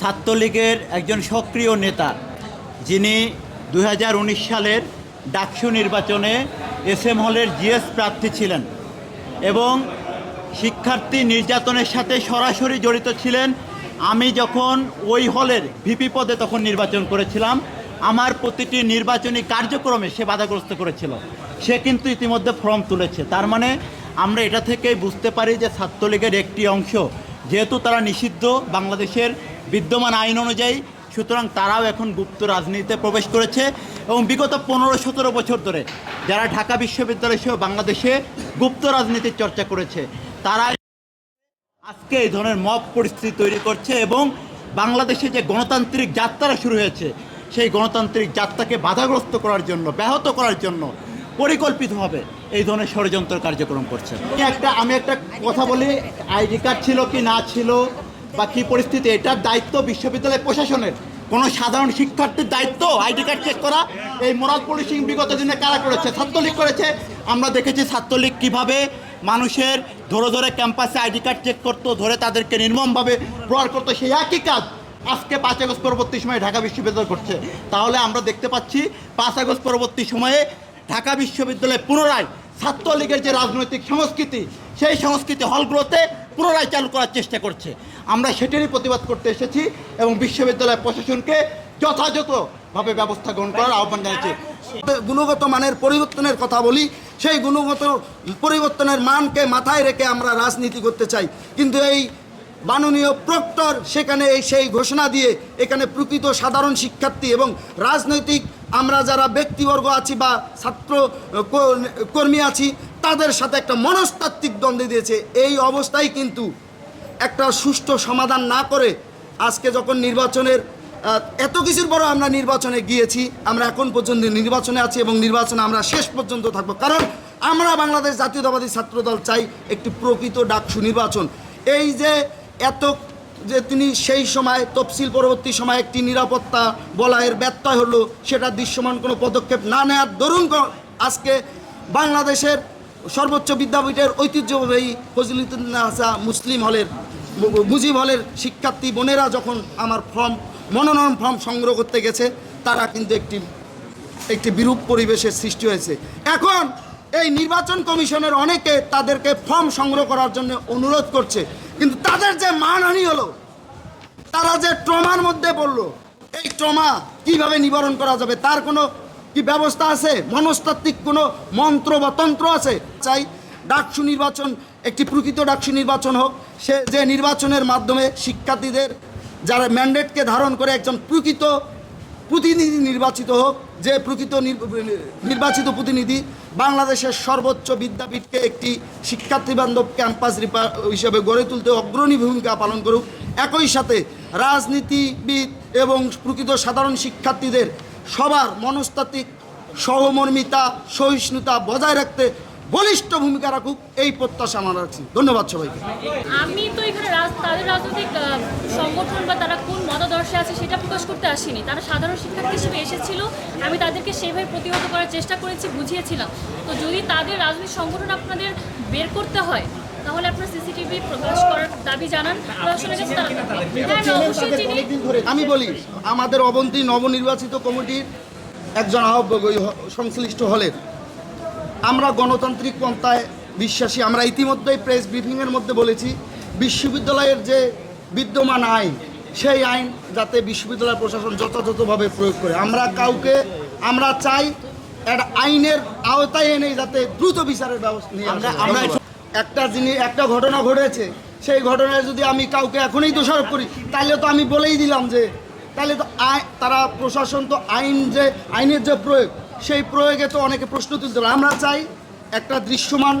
ছাত্রলীগের একজন সক্রিয় নেতা, যিনি দু হাজার উনিশ সালের ডাকসু নির্বাচনে এস এম হলের জিএস প্রার্থী ছিলেন এবং শিক্ষার্থী নির্যাতনের সাথে সরাসরি জড়িত ছিলেন। আমি যখন ওই হলের ভিপি পদে তখন নির্বাচন করেছিলাম, আমার প্রতিটি নির্বাচনী কার্যক্রমে সে বাধাগ্রস্ত করেছিল। সে কিন্তু ইতিমধ্যে ফর্ম তুলেছে। তার মানে আমরা এটা থেকেই বুঝতে পারি যে ছাত্রলীগের একটি অংশ, যেহেতু তারা নিষিদ্ধ বাংলাদেশের বিদ্যমান আইন অনুযায়ী, সুতরাং তারাও এখন গুপ্ত রাজনীতিতে প্রবেশ করেছে এবং বিগত পনেরো সতেরো বছর ধরে যারা ঢাকা বিশ্ববিদ্যালয় সহ বাংলাদেশে গুপ্ত রাজনীতির চর্চা করেছে তারা আজকে এই ধরনের মব পরিস্থিতি তৈরি করছে এবং বাংলাদেশে যে গণতান্ত্রিক যাত্রা শুরু হয়েছে, সেই গণতান্ত্রিক যাত্রাকে বাধাগ্রস্ত করার জন্য, ব্যাহত করার জন্য পরিকল্পিতভাবে এই ধরনের ষড়যন্ত্র কার্যক্রম করছে। একটা, আমি একটা কথা বলি, আইডি কার্ড ছিল কি না ছিল বা কী পরিস্থিতি? এটার দায়িত্ব বিশ্ববিদ্যালয় প্রশাসনের। কোনো সাধারণ শিক্ষার্থীর দায়িত্ব আইডি কার্ড চেক করা। এই মোরাল পুলিশিং বিগত দিনে কারা করেছে? ছাত্রলীগ করেছে। আমরা দেখেছি ছাত্রলীগ কীভাবে মানুষের ধরে ধরে ক্যাম্পাসে আইডি কার্ড চেক করতো, ধরে তাদেরকে নির্মমভাবে প্রহার করতো। সেই একই কাজ আজকে পাঁচ আগস্ট পরবর্তী সময়ে ঢাকা বিশ্ববিদ্যালয় করছে। তাহলে আমরা দেখতে পাচ্ছি, পাঁচ আগস্ট পরবর্তী সময়ে ঢাকা বিশ্ববিদ্যালয়ে পুনরায় ছাত্রলীগের যে রাজনৈতিক সংস্কৃতি, সেই সংস্কৃতি হলগুলোতে পুনরায় চালু করার চেষ্টা করছে। আমরা সেটারই প্রতিবাদ করতে এসেছি এবং বিশ্ববিদ্যালয় প্রশাসনকে যথাযথভাবে ব্যবস্থা গ্রহণ করার আহ্বান জানাচ্ছি গুণগত মানের পরিবর্তনের কথা বলি, সেই গুণগত পরিবর্তনের মানকে মাথায় রেখে আমরা রাজনীতি করতে চাই। কিন্তু এই মাননীয় প্রক্টর সেখানে এই সেই ঘোষণা দিয়ে এখানে প্রকৃত সাধারণ শিক্ষার্থী এবং রাজনৈতিক আমরা যারা ব্যক্তিবর্গ আছি বা ছাত্র কর্মী আছি, তাদের সাথে একটা মনস্তাত্ত্বিক দ্বন্দ্ব দিয়েছে। এই অবস্থায় কিন্তু একটা সুষ্ঠু সমাধান না করে আজকে যখন নির্বাচনের এত কিছুর পরও আমরা নির্বাচনে গিয়েছি, আমরা এখন পর্যন্ত নির্বাচনে আছি এবং নির্বাচনে আমরা শেষ পর্যন্ত থাকব। কারণ আমরা বাংলাদেশ জাতীয়তাবাদী ছাত্রদল চাই একটি প্রকৃত ডাকসু নির্বাচন। এই যে এত যে তিনি সেই সময় তফসিল পরবর্তী সময় একটি নিরাপত্তা বলায়ের ব্যত্যয় হলো, সেটা দৃশ্যমান কোনো পদক্ষেপ না নেওয়ার দরুন আজকে বাংলাদেশের সর্বোচ্চ বিদ্যাপীঠের ঐতিহ্যবাহী ফজলিতুন্নাসা মুসলিম হলের মু- মুজিব শিক্ষার্থী বোনেরা যখন আমার ফর্ম, মনোনয়ন ফর্ম সংগ্রহ করতে গেছে, তারা কিন্তু একটি একটি বিরূপ পরিবেশের সৃষ্টি হয়েছে। এখন এই নির্বাচন কমিশনের অনেকে তাদেরকে ফর্ম সংগ্রহ করার জন্য অনুরোধ করছে। কিন্তু তাদের যে মানহানি হলো, তারা যে ট্রমার মধ্যে পড়ল, এই ট্রমা কীভাবে নিবারণ করা যাবে? তার কোনো কি ব্যবস্থা আছে? মনস্তাত্ত্বিক কোনো মন্ত্র বা তন্ত্র আছে? চাই ডাকসু নির্বাচন প্রকৃত ডাকসু নির্বাচন হোক, সে যে নির্বাচনের মাধ্যমে শিক্ষার্থীদের যারা ম্যান্ডেটকে ধারণ করে একজন প্রকৃত প্রতিনিধি নির্বাচিত হোক, যে প্রকৃত নির- নির্বাচিত প্রতিনিধি বাংলাদেশের সর্বোচ্চ বিদ্যাপীঠকে একটি শিক্ষার্থী বান্ধব ক্যাম্পাস হিসেবে গড়ে তুলতে অগ্রণী ভূমিকা পালন করুক, একই সাথে রাজনীতিবিদ এবং প্রকৃত সাধারণ শিক্ষার্থীদের সবার মনস্তাত্ত্বিক সহমর্মিতা, সহিষ্ণুতা বজায় রাখতে বলিষ্ঠ ভূমিকা রাখুক এই প্রত্যাশা আমরা রাখছি। ধন্যবাদ সবাইকে। আমি তো এখানে রাজ- তাদের রাজনৈতিক সংগঠন বা তারা কোন মতাদর্শে আছে সেটা প্রকাশ করতে আসিনি। তারা সাধারণ শিক্ষার্থী হিসেবে এসেছিল। আমি তাদেরকে সেভাবে প্রতিহত করার চেষ্টা করেছি বুঝিয়েছিলাম। তো যদি তাদের রাজনৈতিক সংগঠন আপনাদের বের করতে হয় তাহলে আপনার সিসিটিভি প্রকাশ করার দাবি জানান। হ্যাঁ, আমি বলি আমাদের অবন্তী নবনির্বাচিত কমিটির একজন আহ্বায়ক সংশ্লিষ্ট হলের আমরা গণতান্ত্রিক পন্থায় বিশ্বাসী আমরা ইতিমধ্যেই প্রেস ব্রিফিংয়ের মধ্যে বলেছি বিশ্ববিদ্যালয়ের যে বিদ্যমান আইন সেই আইন যাতে বিশ্ববিদ্যালয় প্রশাসন যথাযথভাবে প্রয়োগ করে। আমরা কাউকে আমরা চাই একটা আইনের আওতায় এনে যাতে দ্রুত বিচারের ব্যবস্থা নিয়ে আমরা- একটা জিনিস একটা ঘটনা ঘটেছে সেই ঘটনায় যদি আমি কাউকে এখনই দোষারোপ করি তাহলে তো আমি বলেই দিলাম যে তাহলে তো তারা প্রশাসন তো আইন যে আইনের যে প্রয়োগ সেই প্রয়োগে তো অনেকে প্রশ্ন তুলতে পারে। আমরা চাই একটা দৃশ্যমান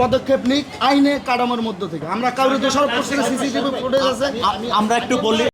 পদক্ষেপ নিক আইনে কাঠামোর মধ্য থেকে। আমরা কাউকে দোষারোপ করছি সিসিটিভি ফুটেজ আছে। আমরা একটু বলি